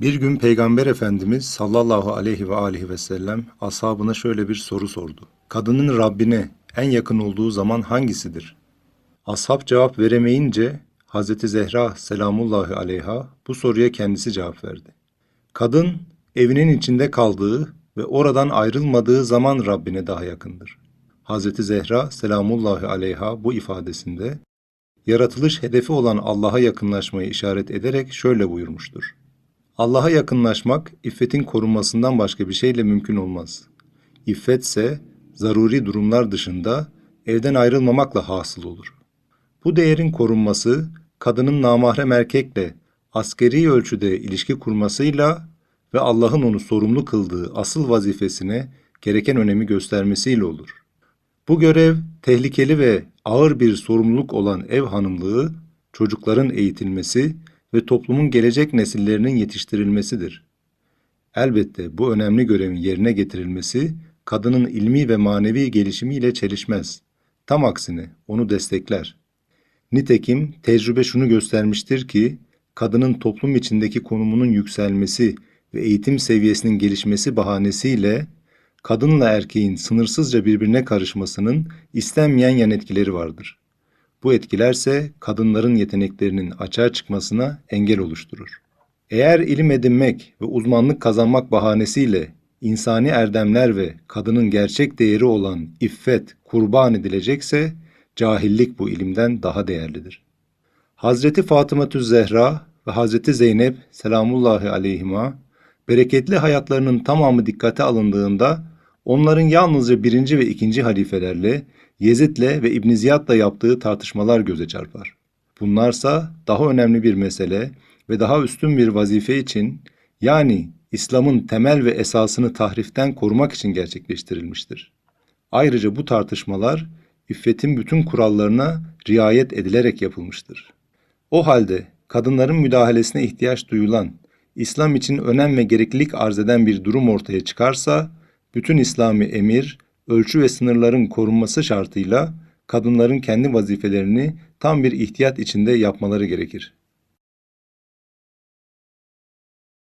Bir gün Peygamber Efendimiz sallallahu aleyhi ve aleyhi ve sellem ashabına şöyle bir soru sordu. Kadının Rabbine en yakın olduğu zaman hangisidir? Ashab cevap veremeyince Hazreti Zehra selamullahi aleyha bu soruya kendisi cevap verdi. Kadın evinin içinde kaldığı ve oradan ayrılmadığı zaman Rabbine daha yakındır. Hazreti Zehra selamullahi aleyha bu ifadesinde yaratılış hedefi olan Allah'a yakınlaşmayı işaret ederek şöyle buyurmuştur. Allah'a yakınlaşmak, iffetin korunmasından başka bir şeyle mümkün olmaz. İffet ise zaruri durumlar dışında evden ayrılmamakla hasıl olur. Bu değerin korunması, kadının namahrem erkekle askeri ölçüde ilişki kurmasıyla ve Allah'ın onu sorumlu kıldığı asıl vazifesine gereken önemi göstermesiyle olur. Bu görev tehlikeli ve ağır bir sorumluluk olan ev hanımlığı, çocukların eğitilmesi ve toplumun gelecek nesillerinin yetiştirilmesidir. Elbette bu önemli görevin yerine getirilmesi kadının ilmi ve manevi gelişimiyle çelişmez. Tam aksine onu destekler. Nitekim tecrübe şunu göstermiştir ki kadının toplum içindeki konumunun yükselmesi ve eğitim seviyesinin gelişmesi bahanesiyle kadınla erkeğin sınırsızca birbirine karışmasının istenmeyen yan etkileri vardır. Bu etkilerse kadınların yeteneklerinin açığa çıkmasına engel oluşturur. Eğer ilim edinmek ve uzmanlık kazanmak bahanesiyle insani erdemler ve kadının gerçek değeri olan iffet kurban edilecekse cahillik bu ilimden daha değerlidir. Hazreti Fatıma Zehra ve Hazreti Zeynep selamullahi aleyhima bereketli hayatlarının tamamı dikkate alındığında onların yalnızca birinci ve ikinci halifelerle Yezid'le ve İbn Ziyad'la yaptığı tartışmalar göze çarpar. Bunlarsa daha önemli bir mesele ve daha üstün bir vazife için yani İslam'ın temel ve esasını tahriften korumak için gerçekleştirilmiştir. Ayrıca bu tartışmalar iffetin bütün kurallarına riayet edilerek yapılmıştır. O halde kadınların müdahalesine ihtiyaç duyulan, İslam için önem ve gereklilik arz eden bir durum ortaya çıkarsa, bütün İslami emir, ölçü ve sınırların korunması şartıyla kadınların kendi vazifelerini tam bir ihtiyat içinde yapmaları gerekir.